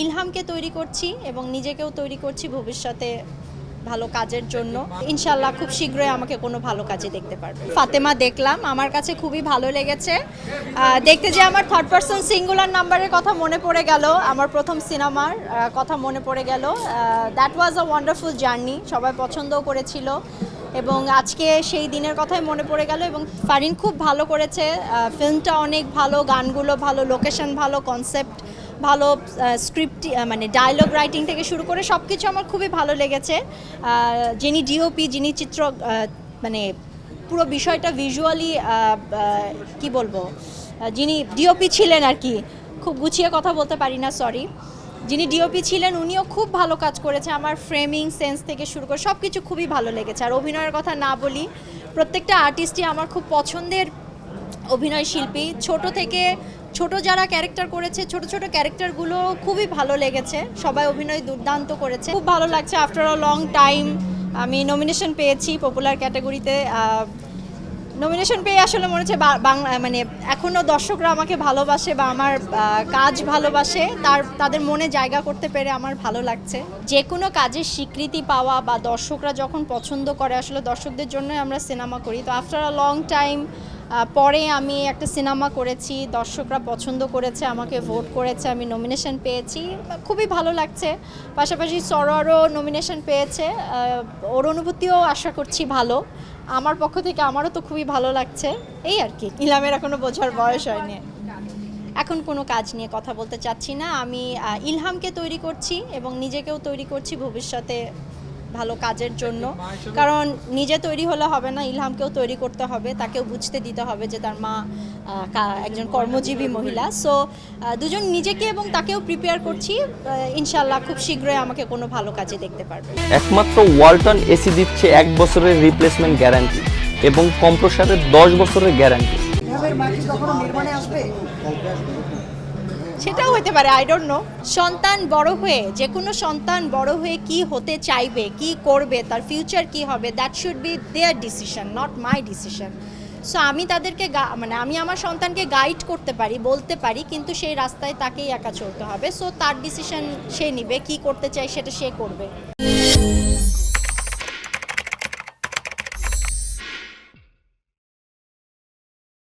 ইলহামকে তৈরি করছি এবং নিজেকেও তৈরি করছি ভবিষ্যতে ভালো কাজের জন্য। ইনশাল্লাহ খুব শীঘ্রই আমাকে কোনো ভালো কাজে দেখতে পারবে। ফাতেমা দেখলাম, আমার কাছে খুবই ভালো লেগেছে। দেখতে যে আমার থার্ড পার্সন সিঙ্গুলার নাম্বারের কথা মনে পড়ে গেল, আমার প্রথম সিনেমার কথা মনে পড়ে গেল। That was a wonderful journey সবাই পছন্দও করেছিল। এবং আজকে সেই দিনের কথাই মনে পড়ে গেল এবং ফারিন খুব ভালো করেছে। ফিল্মটা অনেক ভালো, গানগুলো ভালো লোকেশন ভালো কনসেপ্ট ভালো স্ক্রিপ্ট মানে ডায়লগ রাইটিং থেকে শুরু করে সব কিছু আমার খুবই ভালো লেগেছে। যিনি ডিওপি যিনি চিত্র মানে পুরো বিষয়টা ভিজুয়ালি কি বলব? যিনি ডিওপি ছিলেন আর কি, খুব গুছিয়ে কথা বলতে পারি না সরি যিনি ডিওপি ছিলেন, উনিও খুব ভালো কাজ করেছে। আমার ফ্রেমিং সেন্স থেকে শুরু করে সব কিছু খুবই ভালো লেগেছে। আর অভিনয়ের কথা না বলি, প্রত্যেকটা আর্টিস্টই আমার খুব পছন্দের অভিনয় শিল্পী। ছোট থেকে ছোট যারা ক্যারেক্টার করেছে, ছোট ছোট ক্যারেক্টারগুলো খুবই ভালো লেগেছে। সবাই অভিনয় দুর্দান্ত করেছে। খুব ভালো লাগছে। আফটার আ লং টাইম আমি নমিনেশন পেয়েছি পপুলার ক্যাটাগরিতে নমিনেশন পেয়ে আসলে মনে হচ্ছে বাংলা মানে এখনও দর্শকরা আমাকে ভালোবাসে বা আমার কাজ ভালোবাসে। তার, তাদের মনে জায়গা করতে পেরে আমার ভালো লাগছে। যে কোনো কাজের স্বীকৃতি পাওয়া বা দর্শকরা যখন পছন্দ করে, আসলে দর্শকদের জন্যই আমরা সিনেমা করি। তো আফটার আ লং টাইম পরে আমি একটা সিনেমা করেছি, দর্শকরা পছন্দ করেছে, আমাকে ভোট করেছে, আমি নমিনেশন পেয়েছি। খুবই ভালো লাগছে। পাশাপাশি সরোয়ারও নমিনেশন পেয়েছে। ওর অনুভূতিও আশা করছি ভালো। আমার পক্ষ থেকে আমারও তো খুবই ভালো লাগছে। এই আর কি, ইলামের এখনও বোঝার বয়স হয়নি। এখন কোনো কাজ নিয়ে কথা বলতে চাচ্ছি না। আমি ইলহামকে তৈরি করছি এবং নিজেকেও তৈরি করছি ভবিষ্যতে। ভালো কাজের জন্য। কারণ নিজে তৈরি হলে হবে না ইলহামকেও তৈরি করতে হবে তাকেও বুঝতে দিতে হবে যে তার মা একজন কর্মজীবী মহিলা। সো দুজন নিজেকে এবং তাকেও প্রিপেয়ার করছি ইনশাল্লাহ খুব শীঘ্রই আমাকে কোনো ভালো কাজে দেখতে পারবে। একমাত্র ওয়ালটন এসি দিচ্ছে এক বছরের রিপ্লেসমেন্ট গ্যারান্টি এবং কম্প্রসারের দশ বছরের গ্যারান্টি ইলহামের মা কি কখনো নির্মাণে আসবে? সেটাও হতে পারে আই ডোন্ট নো সন্তান বড় হয়ে যে কোনো সন্তান বড় হয়ে কি হতে চাইবে, কি করবে, তার ফিউচার কি হবে that should be their decision not my decision so আমি তাদেরকে মানে আমি আমার সন্তানকে গাইড করতে পারি, বলতে পারি, কিন্তু সেই রাস্তায় তাকেই একা চলতে হবে। সো তার ডিসিশন সে নিবে, কি করতে চাই সেটা সে করবে।